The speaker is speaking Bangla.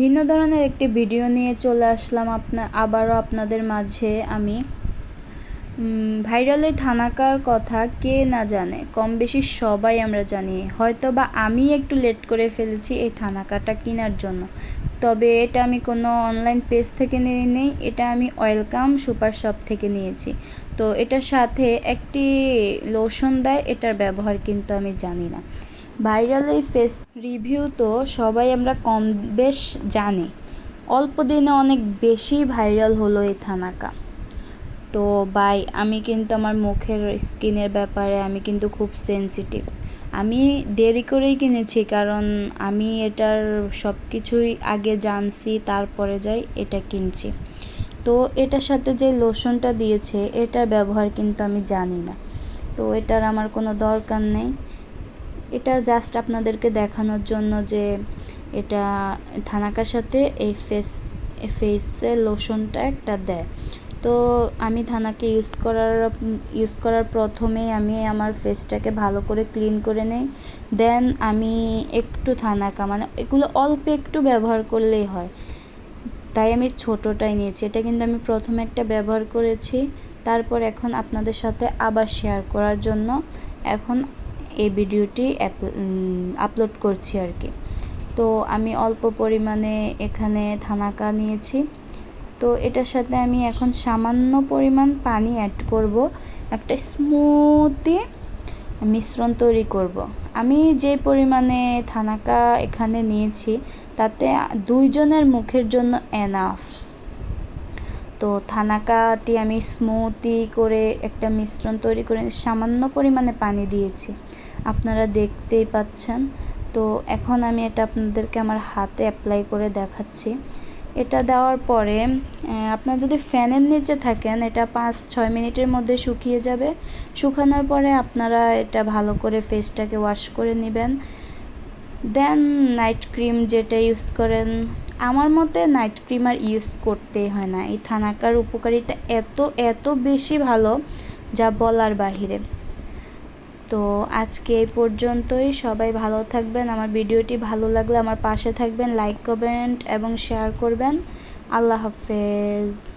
ভিন্ন ধরনের একটি ভিডিও নিয়ে চলে আসলাম আপনা, আবারও আপনাদের মাঝে আমি। ভাইরাল থানাকার কথা কে না জানে কম বেশি সবাই আমরা জানি। হয়তো বা আমি একটু লেট করে ফেলেছি এই থানাকাটা কেনার জন্য। তবে এটা আমি কোনো অনলাইন পেজ থেকে নিয়ে নেই, এটা আমি ওয়েলকাম সুপার শপ থেকে নিয়েছি। তো এটার সাথে একটি লোশন দেয়, এটার ব্যবহার কিন্তু আমি জানি না। ভাইরাল এই ফেস রিভিউ তো সবাই আমরা কম বেশ জানি। অল্প দিনে অনেক বেশি ভাইরাল হলো এই থানাকা। তো বাই আমি কিন্তু আমার মুখের স্কিনের ব্যাপারে আমি কিন্তু খুব সেন্সিটিভ আমি দেরি করেই কিনেছি কারণ আমি এটার সব কিছুই আগে জানছি, তারপরে যাই এটা কিনছি। তো এটার সাথে যে লোশনটা দিয়েছে, এটার ব্যবহার কিন্তু আমি জানি না। তো এটার আমার কোনো দরকার নেই। এটা জাস্ট আপনাদেরকে দেখানোর জন্য যে এটা থানাকার সাথে এই ফেস ফেসে লোশনটা একটা দেয়। তো আমি থানাকে ইউজ করার ইউজ করার প্রথমে আমি আমার ফেসটাকে ভালো করে ক্লিন করে নেই। দেন আমি একটু থানাকা মানে এগুলো অল্প একটু ব্যবহার করলেই হয়। তাই আমি ছোটোটাই নিয়েছি। এটা কিন্তু আমি প্রথমে একটা ব্যবহার করেছি। তারপর এখন আপনাদের সাথে আবার শেয়ার করার জন্য। এখন এই ভিডিওটি আপলোড করছি আর কি। তো আমি অল্প পরিমাণে এখানে থানাকা নিয়েছি। তো এটার সাথে আমি এখন সামান্য পরিমাণ পানি অ্যাড করব। একটা স্মুথি মিশ্রণ তৈরি করব। আমি যে পরিমাণে থানাকা এখানে নিয়েছি, তাতে দুইজনের মুখের জন্য এনাফ তো থানাকাটি আমি স্মুথি করে একটা মিশ্রণ তৈরি করে সামান্য পরিমাণে পানি দিয়েছি। আপনারা দেখতেই পাচ্ছেন। তো এখন আমি এটা আপনাদেরকে আমার হাতে অ্যাপ্লাই করে দেখাচ্ছি। এটা দেওয়ার পরে আপনার যদি ফ্যানের নিচে থাকেন, এটা পাঁচ ছয় মিনিটের মধ্যে শুকিয়ে যাবে। শুকানোর পরে আপনারা এটা ভালো করে ফেসটাকে ওয়াশ করে নেবেন। দেন নাইট ক্রিম যেটা ইউজ করেন আমার মতে নাইট ক্রিম আর ইউজ করতেই হয় না। এই থানাকার উপকারিতা এত এত বেশি ভালো যা বলার বাহিরে। তো আজকে এই পর্যন্তই। সবাই ভালো থাকবেন। আমার ভিডিওটি ভালো লাগলে আমার পাশে থাকবেন লাইক কমেন্ট এবং শেয়ার করবেন। আল্লাহ হাফেজ।